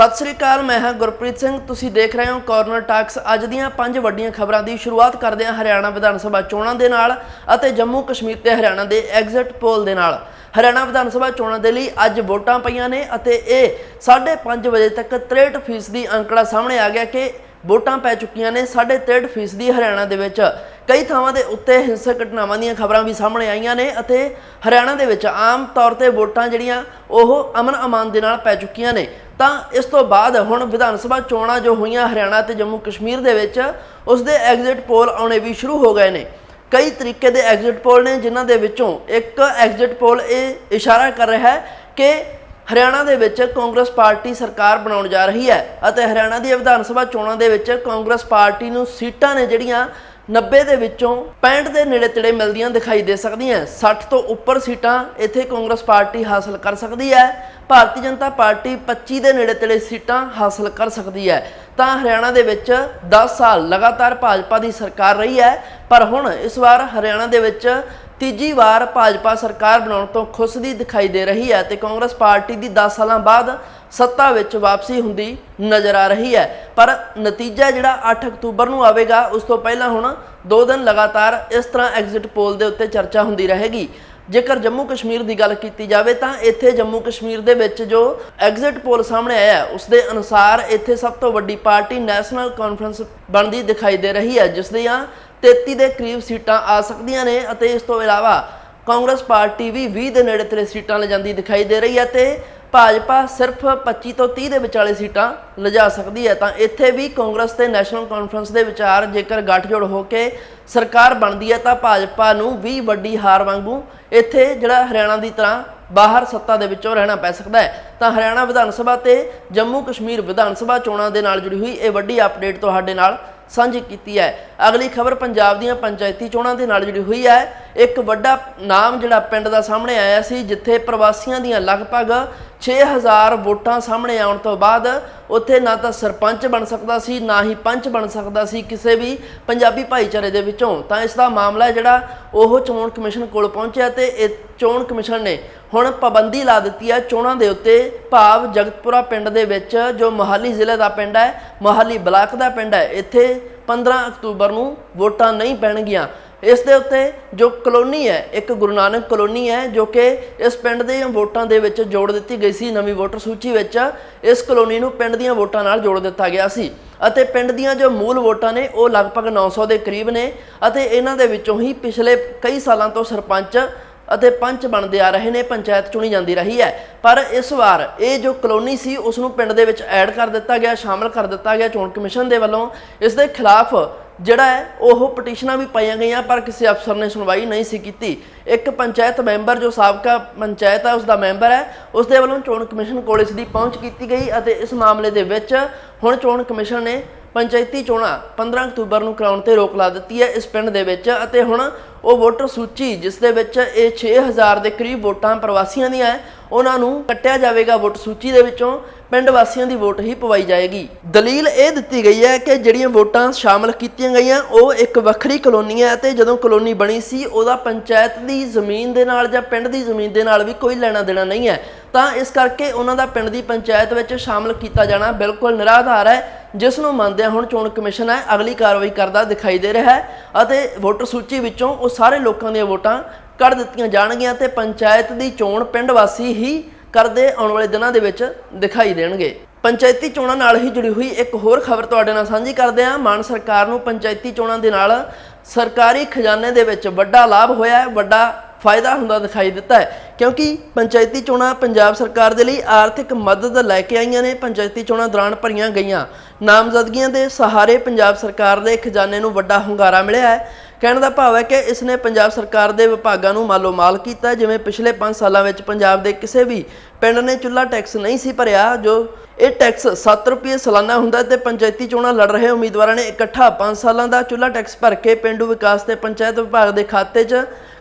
ਸਤਿ ਸ੍ਰੀ ਅਕਾਲ, ਮੈਂ ਹਾਂ ਗੁਰਪ੍ਰੀਤ ਸਿੰਘ। ਤੁਸੀਂ ਦੇਖ ਰਹੇ ਹੋ ਕਾਰਨਰ ਟਾਕਸ ਅੱਜ ਦੀਆਂ ਪੰਜ ਵੱਡੀਆਂ ਖਬਰਾਂ ਦੀ ਸ਼ੁਰੂਆਤ ਕਰਦੇ ਹਾਂ ਹਰਿਆਣਾ ਵਿਧਾਨ ਸਭਾ ਚੋਣਾਂ ਦੇ ਨਾਲ ਅਤੇ ਜੰਮੂ ਕਸ਼ਮੀਰ ਤੇ ਹਰਿਆਣਾ ਦੇ ਐਗਜ਼ਿਟ ਪੋਲ ਦੇ ਨਾਲ। ਹਰਿਆਣਾ ਵਿਧਾਨ ਸਭਾ ਚੋਣਾਂ ਦੇ ਲਈ ਅੱਜ ਵੋਟਾਂ ਪਈਆਂ ਨੇ ਅਤੇ ਇਹ 5:30 ਵਜੇ ਤੱਕ 63% ਦੀ ਅੰਕੜਾ ਸਾਹਮਣੇ ਆ ਗਿਆ ਕਿ ਵੋਟਾਂ ਪੈ ਚੁੱਕੀਆਂ ਨੇ 63% ਦੀ ਹਰਿਆਣਾ ਦੇ ਵਿੱਚ। ਕਈ ਥਾਵਾਂ ਦੇ ਉੱਤੇ ਹਿੰਸਕ ਘਟਨਾਵਾਂ ਦੀਆਂ ਖਬਰਾਂ ਵੀ ਸਾਹਮਣੇ ਆਈਆਂ ਨੇ ਅਤੇ ਹਰਿਆਣਾ ਦੇ ਵਿੱਚ ਆਮ ਤੌਰ ਤੇ ਵੋਟਾਂ ਜਿਹੜੀਆਂ, ਉਹ ਅਮਨ ਅਮਾਨ ਦੇ ਨਾਲ ਪੈ ਚੁੱਕੀਆਂ ਨੇ। ਤਾਂ ਇਸ ਤੋਂ ਬਾਅਦ ਹੁਣ ਵਿਧਾਨ ਸਭਾ ਚੋਣਾਂ ਜੋ ਹੋਈਆਂ ਹਰਿਆਣਾ ਤੇ ਜੰਮੂ ਕਸ਼ਮੀਰ ਦੇ ਵਿੱਚ, ਉਸ ਦੇ ਐਗਜ਼ਿਟ ਪੋਲ ਆਉਣੇ ਵੀ ਸ਼ੁਰੂ ਹੋ ਗਏ ਨੇ। ਕਈ ਤਰੀਕੇ ਦੇ ਐਗਜ਼ਿਟ ਪੋਲ ਨੇ ਜਿਨ੍ਹਾਂ ਦੇ ਵਿੱਚੋਂ ਇੱਕ ਐਗਜ਼ਿਟ ਪੋਲ ਇਹ ਇਸ਼ਾਰਾ ਕਰ ਰਿਹਾ ਹੈ ਕਿ ਹਰਿਆਣਾ ਦੇ ਵਿੱਚ ਕਾਂਗਰਸ ਪਾਰਟੀ ਸਰਕਾਰ ਬਣਾਉਣ ਜਾ ਰਹੀ ਹੈ ਅਤੇ ਹਰਿਆਣਾ ਦੀ ਵਿਧਾਨ ਸਭਾ ਚੋਣਾਂ ਦੇ ਵਿੱਚ ਕਾਂਗਰਸ ਪਾਰਟੀ ਨੂੰ ਸੀਟਾਂ ਨੇ ਜਿਹੜੀਆਂ 90 ਦੇ ਵਿੱਚੋਂ 65 ਦੇ ਨੇੜੇ ਤੇੜੇ ਮਿਲਦੀਆਂ ਦਿਖਾਈ ਦੇ ਸਕਦੀਆਂ 60 ਤੋਂ ਉੱਪਰ ਸੀਟਾਂ ਇੱਥੇ ਕਾਂਗਰਸ ਪਾਰਟੀ ਹਾਸਲ ਕਰ ਸਕਦੀ ਹੈ। ਭਾਰਤੀ ਜਨਤਾ ਪਾਰਟੀ 25 ਦੇ ਨੇੜੇ ਤੇੜੇ ਸੀਟਾਂ ਹਾਸਲ ਕਰ ਸਕਦੀ ਹੈ। ਤਾਂ ਹਰਿਆਣਾ ਦੇ ਵਿੱਚ 10 ਸਾਲ ਲਗਾਤਾਰ ਭਾਜਪਾ ਦੀ ਸਰਕਾਰ ਰਹੀ ਹੈ। ਪਰ ਹੁਣ ਇਸ ਵਾਰ ਹਰਿਆਣਾ ਦੇ ਵਿੱਚ ਤੀਜੀ ਵਾਰ ਭਾਜਪਾ ਸਰਕਾਰ ਬਣਾਉਣ ਤੋਂ ਖੁਸ਼ ਦੀ ਦਿਖਾਈ ਦੇ ਰਹੀ ਹੈ ਤੇ ਕਾਂਗਰਸ ਪਾਰਟੀ ਦੀ 10 ਸਾਲਾਂ ਬਾਅਦ ਸੱਤਾ ਵਿੱਚ ਵਾਪਸੀ ਹੁੰਦੀ ਨਜ਼ਰ ਆ ਰਹੀ ਹੈ। ਪਰ ਨਤੀਜਾ ਜਿਹੜਾ 8 ਅਕਤੂਬਰ ਨੂੰ ਆਵੇਗਾ ਉਸ ਤੋਂ ਪਹਿਲਾਂ ਹੁਣ 2 ਦਿਨ ਲਗਾਤਾਰ ਇਸ ਤਰ੍ਹਾਂ ਐਗਜ਼ਿਟ ਪੋਲ ਦੇ ਉੱਤੇ ਚਰਚਾ ਹੁੰਦੀ ਰਹੇਗੀ। ਜੇਕਰ ਜੰਮੂ ਕਸ਼ਮੀਰ ਦੀ ਗੱਲ ਕੀਤੀ ਜਾਵੇ ਤਾਂ ਇੱਥੇ ਜੰਮੂ ਕਸ਼ਮੀਰ ਦੇ ਵਿੱਚ ਜੋ ਐਗਜ਼ਿਟ ਪੋਲ ਸਾਹਮਣੇ ਆਇਆ ਹੈ, ਉਸ ਦੇ ਅਨੁਸਾਰ ਇੱਥੇ ਸਭ ਤੋਂ ਵੱਡੀ ਪਾਰਟੀ ਨੈਸ਼ਨਲ ਕਾਨਫਰੰਸ ਬਣਦੀ ਦਿਖਾਈ ਦੇ ਰਹੀ ਹੈ ਜਿਸ ਦੀਆਂ 33 ਦੇ ਕਰੀਬ ਸੀਟਾਂ ਆ ਸਕਦੀਆਂ ਨੇ ਅਤੇ ਇਸ ਤੋਂ ਇਲਾਵਾ ਕਾਂਗਰਸ ਪਾਰਟੀ ਵੀ 20 ਦੇ ਨੇੜੇ ਤੇੜੇ ਸੀਟਾਂ ਲਿਜਾਂਦੀ ਦਿਖਾਈ ਦੇ ਰਹੀ ਹੈ ਤੇ ਭਾਜਪਾ ਸਿਰਫ 25 ਤੋਂ 30 ਦੇ ਵਿਚਾਲੇ ਸੀਟਾਂ ਲਿਜਾ ਸਕਦੀ ਹੈ, ਤਾਂ ਇੱਥੇ ਵੀ ਕਾਂਗਰਸ ਤੇ ਨੈਸ਼ਨਲ ਕਾਨਫਰੰਸ ਦੇ ਵਿਚਾਰ ਜੇਕਰ ਗੱਠਜੋੜ ਹੋ ਕੇ ਸਰਕਾਰ ਬਣਦੀ ਹੈ, ਤਾਂ ਭਾਜਪਾ ਨੂੰ ਵੀ ਵੱਡੀ ਹਾਰ ਵਾਂਗੂ ਇੱਥੇ ਜਿਹੜਾ ਹਰਿਆਣਾ ਦੀ ਤਰ੍ਹਾਂ ਬਾਹਰ ਸੱਤਾ ਦੇ ਵਿੱਚੋਂ ਰਹਿਣਾ ਪੈ ਸਕਦਾ ਹੈ। ਤਾਂ ਹਰਿਆਣਾ ਵਿਧਾਨ ਸਭਾ ਤੇ ਜੰਮੂ ਕਸ਼ਮੀਰ ਵਿਧਾਨ ਸਭਾ ਚੋਣਾਂ ਦੇ ਨਾਲ ਜੁੜੀ ਹੋਈ ਇਹ ਵੱਡੀ ਅਪਡੇਟ ਤੁਹਾਡੇ ਨਾਲ ਸਾਂਝੀ ਕੀਤੀ ਹੈ। ਅਗਲੀ ਖਬਰ ਪੰਜਾਬ ਦੀਆਂ ਪੰਚਾਇਤੀ ਚੋਣਾਂ ਦੇ ਨਾਲ ਜੁੜੀ ਹੋਈ ਹੈ। ਇੱਕ ਵੱਡਾ ਨਾਮ ਜਿਹੜਾ ਪਿੰਡ ਦਾ ਸਾਹਮਣੇ ਆਇਆ ਸੀ, ਜਿੱਥੇ ਪ੍ਰਵਾਸੀਆਂ ਦੀਆਂ ਲਗਭਗ 6000 ਵੋਟਾਂ ਸਾਹਮਣੇ ਆਉਣ ਤੋਂ ਬਾਅਦ ਉੱਥੇ ਨਾ ਤਾਂ ਸਰਪੰਚ ਬਣ ਸਕਦਾ ਸੀ, ਨਾ ਹੀ ਪੰਚ ਬਣ ਸਕਦਾ ਸੀ ਕਿਸੇ ਵੀ ਪੰਜਾਬੀ ਭਾਈਚਾਰੇ ਦੇ ਵਿੱਚੋਂ। ਤਾਂ ਇਸ ਦਾ ਮਾਮਲਾ ਜਿਹੜਾ ਉਹ ਚੋਣ ਕਮਿਸ਼ਨ ਕੋਲ ਪਹੁੰਚਿਆ ਤੇ ਇਹ ਚੋਣ ਕਮਿਸ਼ਨ ਨੇ ਹੁਣ ਪਾਬੰਦੀ ਲਾ ਦਿੱਤੀ ਹੈ ਚੋਣਾਂ ਦੇ ਉੱਤੇ। ਭਾਵ ਜਗਤਪੁਰਾ ਪਿੰਡ ਦੇ ਵਿੱਚ ਜੋ ਮੋਹਾਲੀ ਜ਼ਿਲ੍ਹੇ ਦਾ ਪਿੰਡ ਹੈ, ਮੋਹਾਲੀ ਬਲਾਕ ਦਾ ਪਿੰਡ ਹੈ, ਇੱਥੇ 15 ਅਕਤੂਬਰ ਨੂੰ ਵੋਟਾਂ ਨਹੀਂ ਪੈਣਗੀਆਂ। ਇਸ ਦੇ ਉੱਤੇ ਜੋ ਕਲੋਨੀ ਹੈ, ਇੱਕ ਗੁਰੂ ਨਾਨਕ ਕਲੋਨੀ ਹੈ, ਜੋ ਕਿ ਇਸ ਪਿੰਡ ਦੇ ਵੋਟਾਂ ਦੇ ਵਿੱਚ ਜੋੜ ਦਿੱਤੀ ਗਈ ਸੀ, ਨਵੀਂ ਵੋਟਰ ਸੂਚੀ ਵਿੱਚ ਇਸ ਕਲੋਨੀ ਨੂੰ ਪਿੰਡ ਦੀਆਂ ਵੋਟਾਂ ਨਾਲ ਜੋੜ ਦਿੱਤਾ ਗਿਆ ਸੀ ਅਤੇ ਪਿੰਡ ਦੀਆਂ ਜੋ ਮੂਲ ਵੋਟਾਂ ਨੇ, ਉਹ ਲਗਭਗ 900 ਦੇ ਕਰੀਬ ਨੇ ਅਤੇ ਇਹਨਾਂ ਦੇ ਵਿੱਚੋਂ ਹੀ ਪਿਛਲੇ ਕਈ ਸਾਲਾਂ ਤੋਂ ਸਰਪੰਚ ਅਤੇ ਪੰਚ ਬਣਦੇ ਆ ਰਹੇ ਨੇ, ਪੰਚਾਇਤ ਚੁਣੀ ਜਾਂਦੀ ਰਹੀ ਹੈ। ਪਰ ਇਸ ਵਾਰ ਇਹ ਜੋ ਕਲੋਨੀ ਸੀ, ਉਸ ਨੂੰ ਪਿੰਡ ਦੇ ਵਿੱਚ ਐਡ ਕਰ ਦਿੱਤਾ ਗਿਆ, ਸ਼ਾਮਲ ਕਰ ਦਿੱਤਾ ਗਿਆ ਚੋਣ ਕਮਿਸ਼ਨ ਦੇ ਵੱਲੋਂ। ਇਸ ਦੇ ਖਿਲਾਫ ਜਿਹੜਾ ਹੈ, ਉਹ ਪਟੀਸ਼ਨਾਂ ਵੀ ਪਾਈਆਂ ਗਈਆਂ, ਪਰ ਕਿਸੇ ਅਫਸਰ ਨੇ ਸੁਣਵਾਈ ਨਹੀਂ ਸੀ ਕੀਤੀ। ਇੱਕ ਪੰਚਾਇਤ ਮੈਂਬਰ ਜੋ ਸਾਬਕਾ ਪੰਚਾਇਤ ਹੈ ਉਸ ਦਾ ਮੈਂਬਰ ਹੈ ਉਸ ਦੇ ਵੱਲੋਂ ਚੋਣ ਕਮਿਸ਼ਨ ਕੋਲ ਇਸ ਦੀ ਪਹੁੰਚ ਕੀਤੀ ਗਈ ਅਤੇ ਇਸ ਮਾਮਲੇ ਦੇ ਵਿੱਚ ਹੁਣ ਚੋਣ ਕਮਿਸ਼ਨ ਨੇ ਪੰਚਾਇਤੀ ਚੋਣਾਂ 15 ਅਕਤੂਬਰ ਨੂੰ ਕਰਾਉਣ ਤੇ ਰੋਕ ਲਾ ਦਿੱਤੀ ਹੈ ਇਸ ਪਿੰਡ ਦੇ ਵਿੱਚ ਅਤੇ ਹੁਣ ਉਹ ਵੋਟਰ ਸੂਚੀ, ਜਿਸ ਦੇ ਵਿੱਚ ਇਹ 6000 ਦੇ ਕਰੀਬ ਵੋਟਾਂ ਪ੍ਰਵਾਸੀਆਂ ਦੀਆਂ ਹੈ ਉਹਨਾਂ ਨੂੰ ਕੱਟਿਆ ਜਾਵੇਗਾ ਵੋਟ ਸੂਚੀ ਦੇ ਵਿੱਚੋਂ, ਪਿੰਡ ਵਾਸੀਆਂ ਦੀ ਵੋਟ ਹੀ ਪਵਾਈ ਜਾਏਗੀ। ਦਲੀਲ ਇਹ ਦਿੱਤੀ ਗਈ ਹੈ ਕਿ ਜਿਹੜੀਆਂ ਵੋਟਾਂ ਸ਼ਾਮਲ ਕੀਤੀਆਂ ਗਈਆਂ, ਉਹ ਇੱਕ ਵੱਖਰੀ ਕਲੋਨੀ ਹੈ ਤੇ ਜਦੋਂ ਕਲੋਨੀ ਬਣੀ ਸੀ, ਉਹਦਾ ਪੰਚਾਇਤ ਦੀ ਜ਼ਮੀਨ ਦੇ ਨਾਲ ਜਾਂ ਪਿੰਡ ਦੀ ਜ਼ਮੀਨ ਦੇ ਨਾਲ ਵੀ ਕੋਈ ਲੈਣਾ ਦੇਣਾ ਨਹੀਂ ਹੈ। ਤਾਂ ਇਸ ਕਰਕੇ ਉਹਨਾਂ ਦਾ ਪਿੰਡ ਦੀ ਪੰਚਾਇਤ ਵਿੱਚ ਸ਼ਾਮਲ ਕੀਤਾ ਜਾਣਾ ਬਿਲਕੁਲ ਨਿਰਾਧਾਰ ਹੈ, ਜਿਸ ਨੂੰ ਮੰਨਦਿਆਂ ਹੁਣ ਚੋਣ ਕਮਿਸ਼ਨ ਹੈ, ਅਗਲੀ ਕਾਰਵਾਈ ਕਰਦਾ ਦਿਖਾਈ ਦੇ ਰਿਹਾ ਹੈ ਅਤੇ ਵੋਟਰ ਸੂਚੀ ਵਿੱਚੋਂ ਉਹ ਸਾਰੇ ਲੋਕਾਂ ਦੀਆਂ ਵੋਟਾਂ ਕੱਢ ਦਿੱਤੀਆਂ ਜਾਣਗੀਆਂ ਤੇ ਪੰਚਾਇਤ ਦੀ ਚੋਣ ਪਿੰਡ ਵਾਸੀ ਹੀ ਕਰਦੇ ਆਉਣ ਵਾਲੇ ਦਿਨਾਂ ਦੇ ਵਿੱਚ ਦਿਖਾਈ ਦੇਣਗੇ। ਪੰਚਾਇਤੀ ਚੋਣਾਂ ਨਾਲ ਹੀ ਜੁੜੀ ਹੋਈ ਇੱਕ ਹੋਰ ਖਬਰ ਤੁਹਾਡੇ ਨਾਲ ਸਾਂਝੀ ਕਰਦੇ ਹਾਂ। ਮਾਨ ਸਰਕਾਰ ਨੂੰ ਪੰਚਾਇਤੀ ਚੋਣਾਂ ਦੇ ਨਾਲ ਸਰਕਾਰੀ ਖਜ਼ਾਨੇ ਦੇ ਵਿੱਚ ਵੱਡਾ ਲਾਭ ਹੋਇਆ ਹੈ, ਵੱਡਾ ਫਾਇਦਾ ਹੁੰਦਾ ਦਿਖਾਈ ਦਿੱਤਾ ਹੈ। ਕਿਉਂਕਿ ਪੰਚਾਇਤੀ ਚੋਣਾਂ ਪੰਜਾਬ ਸਰਕਾਰ ਦੇ ਲਈ ਆਰਥਿਕ ਮਦਦ ਲੈ ਕੇ ਆਈਆਂ ਨੇ। ਪੰਚਾਇਤੀ ਚੋਣਾਂ ਦੌਰਾਨ ਭਰੀਆਂ ਗਈਆਂ ਨਾਮਜ਼ਦਗੀਆਂ ਦੇ ਸਹਾਰੇ ਪੰਜਾਬ ਸਰਕਾਰ ਦੇ ਖਜ਼ਾਨੇ ਨੂੰ ਵੱਡਾ ਹੁੰਗਾਰਾ ਮਿਲਿਆ ਹੈ। ਕਹਿਣ ਦਾ ਭਾਵ ਹੈ ਕਿ ਇਸ ਨੇ ਪੰਜਾਬ ਸਰਕਾਰ ਦੇ ਵਿਭਾਗਾਂ ਨੂੰ ਮਾਲੋ ਮਾਲ ਕੀਤਾ, ਜਿਵੇਂ ਪਿਛਲੇ 5 ਸਾਲਾਂ ਵਿੱਚ ਪੰਜਾਬ ਦੇ ਕਿਸੇ ਵੀ ਪਿੰਡ ਨੇ ਚੁੱਲ੍ਹਾ ਟੈਕਸ ਨਹੀਂ ਸੀ ਭਰਿਆ, ਜੋ ਇਹ ਟੈਕਸ 7 ਰੁਪਏ ਸਾਲਾਨਾ ਹੁੰਦਾ ਤੇ ਪੰਚਾਇਤੀ ਚੋਣਾਂ ਲੜ ਰਹੇ ਉਮੀਦਵਾਰਾਂ ਨੇ ਇਕੱਠਾ 5 ਸਾਲਾਂ ਦਾ ਚੁੱਲ੍ਹਾ ਟੈਕਸ ਭਰ ਕੇ ਪਿੰਡੂ ਵਿਕਾਸ ਤੇ ਪੰਚਾਇਤ ਵਿਭਾਗ ਦੇ ਖਾਤੇ 'ਚ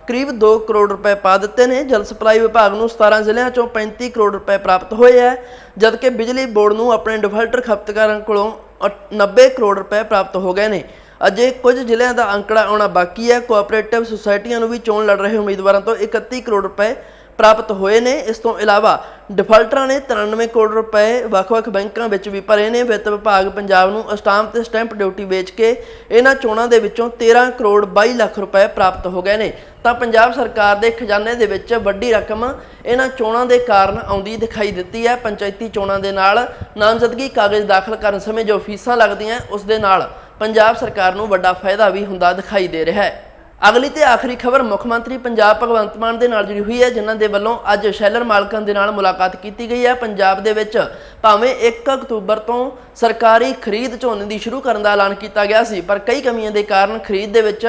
ਕਰੀਬ 2 ਕਰੋੜ ਰੁਪਏ ਪਾ ਦਿੱਤੇ ਨੇ। ਜਲ ਸਪਲਾਈ ਵਿਭਾਗ ਨੂੰ 17 ਜ਼ਿਲ੍ਹਿਆਂ ਚੋਂ 35 ਕਰੋੜ ਰੁਪਏ ਪ੍ਰਾਪਤ ਹੋਏ ਹੈ, ਜਦਕਿ ਬਿਜਲੀ ਬੋਰਡ ਨੂੰ ਆਪਣੇ ਡਿਫਾਲਟਰ ਖਪਤਕਾਰਾਂ ਕੋਲੋਂ ਅ- 90 ਕਰੋੜ ਰੁਪਏ ਪ੍ਰਾਪਤ ਹੋ ਗਏ ਨੇ। ਅਜੇ ਕੁਝ ਜ਼ਿਲ੍ਹਿਆਂ ਦਾ ਅੰਕੜਾ ਆਉਣਾ ਬਾਕੀ ਹੈ। ਕੋਆਪਰੇਟਿਵ ਸੁਸਾਇਟੀਆਂ ਨੂੰ ਵੀ ਚੋਣ ਲੜ ਰਹੇ ਉਮੀਦਵਾਰਾਂ ਤੋਂ 31 ਕਰੋੜ ਰੁਪਏ ਪ੍ਰਾਪਤ ਹੋਏ ਨੇ। ਇਸ ਤੋਂ ਇਲਾਵਾ ਡਿਫਾਲਟਰਾਂ ਨੇ 93 ਕਰੋੜ ਰੁਪਏ ਵੱਖ-ਵੱਖ ਬੈਂਕਾਂ ਵਿੱਚ ਵੀ ਭਰੇ ਨੇ। ਵਿੱਤ ਵਿਭਾਗ ਪੰਜਾਬ ਨੂੰ ਅਸਟਾਮ ਤੇ ਸਟੈਂਪ ਡਿਊਟੀ ਵੇਚ ਕੇ ਇਹਨਾਂ ਚੋਣਾਂ ਦੇ ਵਿੱਚੋਂ 13 ਕਰੋੜ 22 ਲੱਖ ਰੁਪਏ ਪ੍ਰਾਪਤ ਹੋ ਗਏ ਨੇ। ਤਾਂ ਪੰਜਾਬ ਸਰਕਾਰ ਦੇ ਖਜ਼ਾਨੇ ਦੇ ਵਿੱਚ ਵੱਡੀ ਰਕਮ ਇਹਨਾਂ ਚੋਣਾਂ ਦੇ ਕਾਰਨ ਆਉਂਦੀ ਦਿਖਾਈ ਦਿੱਤੀ ਹੈ। ਪੰਚਾਇਤੀ ਚੋਣਾਂ ਦੇ ਨਾਲ ਨਾਮਜ਼ਦਗੀ ਕਾਗਜ਼ ਦਾਖਲ ਕਰਨ ਸਮੇਂ ਜੋ ਫੀਸਾਂ ਲੱਗਦੀਆਂ, ਉਸ ਦੇ ਨਾਲ ਪੰਜਾਬ ਸਰਕਾਰ ਨੂੰ ਵੱਡਾ ਫਾਇਦਾ ਵੀ ਹੁੰਦਾ ਦਿਖਾਈ ਦੇ ਰਿਹਾ ਹੈ। ਅਗਲੀ ਤੇ ਆਖਰੀ ਖਬਰ ਮੁੱਖ ਮੰਤਰੀ ਪੰਜਾਬ ਭਗਵੰਤ ਮਾਨ ਦੇ ਨਾਲ ਜੁੜੀ ਹੋਈ ਹੈ, ਜਿਨ੍ਹਾਂ ਦੇ ਵੱਲੋਂ ਅੱਜ ਸ਼ੈਲਰ ਮਾਲਕਾਂ ਦੇ ਨਾਲ ਮੁਲਾਕਾਤ ਕੀਤੀ ਗਈ ਹੈ। ਪੰਜਾਬ ਦੇ ਵਿੱਚ ਭਾਵੇਂ 1 ਅਕਤੂਬਰ ਤੋਂ ਸਰਕਾਰੀ ਖਰੀਦ ਝੋਨੇ ਦੀ ਸ਼ੁਰੂ ਕਰਨ ਦਾ ਐਲਾਨ ਕੀਤਾ ਗਿਆ ਸੀ, ਪਰ ਕਈ ਕਮੀਆਂ ਦੇ ਕਾਰਨ ਖਰੀਦ ਦੇ ਵਿੱਚ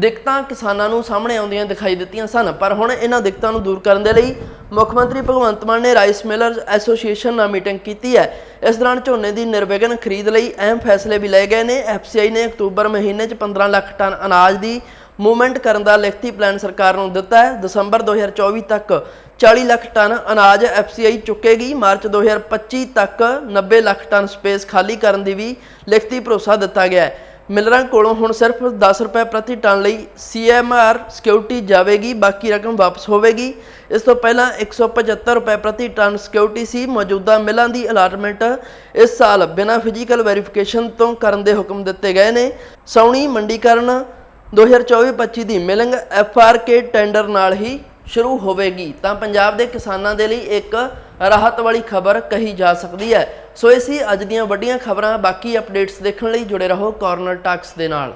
ਦਿੱਕਤਾਂ ਕਿਸਾਨਾਂ ਨੂੰ ਸਾਹਮਣੇ ਆਉਂਦੀਆਂ ਦਿਖਾਈ ਦਿੱਤੀਆਂ ਸਨ, ਪਰ ਹੁਣ ਇਹਨਾਂ ਦਿੱਕਤਾਂ ਨੂੰ ਦੂਰ ਕਰਨ ਦੇ ਲਈ ਮੁੱਖ ਮੰਤਰੀ ਭਗਵੰਤ ਮਾਨ ਨੇ ਰਾਈਸ ਮਿਲਰਜ਼ ਐਸੋਸੀਏਸ਼ਨ ਨਾਲ ਮੀਟਿੰਗ ਕੀਤੀ ਹੈ। ਇਸ ਦੌਰਾਨ ਝੋਨੇ ਦੀ ਨਿਰਵਿਘਨ ਖਰੀਦ ਲਈ ਅਹਿਮ ਫੈਸਲੇ ਵੀ ਲਏ ਗਏ ਨੇ। ਐਫਸੀਆਈ ਨੇ ਅਕਤੂਬਰ ਮਹੀਨੇ 'ਚ 15 ਲੱਖ ਟਨ ਅਨਾਜ ਦੀ ਮੂਵਮੈਂਟ ਕਰਨ ਦਾ ਲਿਖਤੀ ਪਲਾਨ ਸਰਕਾਰ ਨੂੰ ਦਿੱਤਾ ਹੈ। ਦਸੰਬਰ 2024 ਤੱਕ 40 ਲੱਖ ਟਨ ਅਨਾਜ ਐਫਸੀਆਈ ਚੁੱਕੇਗੀ। ਮਾਰਚ 2025 ਤੱਕ 90 ਲੱਖ ਟਨ ਸਪੇਸ ਖਾਲੀ ਕਰਨ ਦੀ ਵੀ ਲਿਖਤੀ ਭਰੋਸਾ ਦਿੱਤਾ ਗਿਆ ਹੈ। ਮਿਲਰਾਂ ਕੋਲੋਂ ਹੁਣ ਸਿਰਫ 10 ਰੁਪਏ ਪ੍ਰਤੀ ਟਨ ਲਈ ਸੀਐਮਆਰ ਸਿਕਿਉਰਿਟੀ ਜਾਵੇਗੀ, ਬਾਕੀ ਰਕਮ ਵਾਪਸ ਹੋਵੇਗੀ। ਇਸ ਤੋਂ ਪਹਿਲਾਂ 175 ਰੁਪਏ ਪ੍ਰਤੀ ਟਨ ਸਿਕਿਉਰਿਟੀ ਸੀ, ਮੌਜੂਦਾ ਮਿਲਾਂ ਦੀ ਅਲਾਟਮੈਂਟ ਇਸ ਸਾਲ ਬਿਨਾਂ ਫਿਜ਼ੀਕਲ ਵੈਰੀਫਿਕੇਸ਼ਨ ਤੋਂ ਕਰਨ ਦੇ ਹੁਕਮ ਦਿੱਤੇ ਗਏ ਨੇ। ਸੌਣੀ ਮੰਡੀਕਰਨ 2024-25 ਦੀ ਮਿਲਿੰਗ ਐਫਆਰਕੇ ਟੈਂਡਰ ਨਾਲ ਹੀ ਸ਼ੁਰੂ ਹੋਵੇਗੀ, ਤਾਂ ਪੰਜਾਬ ਦੇ ਕਿਸਾਨਾਂ ਦੇ ਲਈ ਇੱਕ ਰਾਹਤ ਵਾਲੀ ਖਬਰ ਕਹੀ ਜਾ ਸਕਦੀ ਹੈ। ਸੋ ਇਹ ਸੀ ਅੱਜ ਦੀਆਂ ਵੱਡੀਆਂ ਖਬਰਾਂ, ਬਾਕੀ ਅਪਡੇਟਸ ਦੇਖਣ ਲਈ ਜੁੜੇ ਰਹੋ ਕਾਰਨਰ ਟਾਕਸ ਦੇ ਨਾਲ।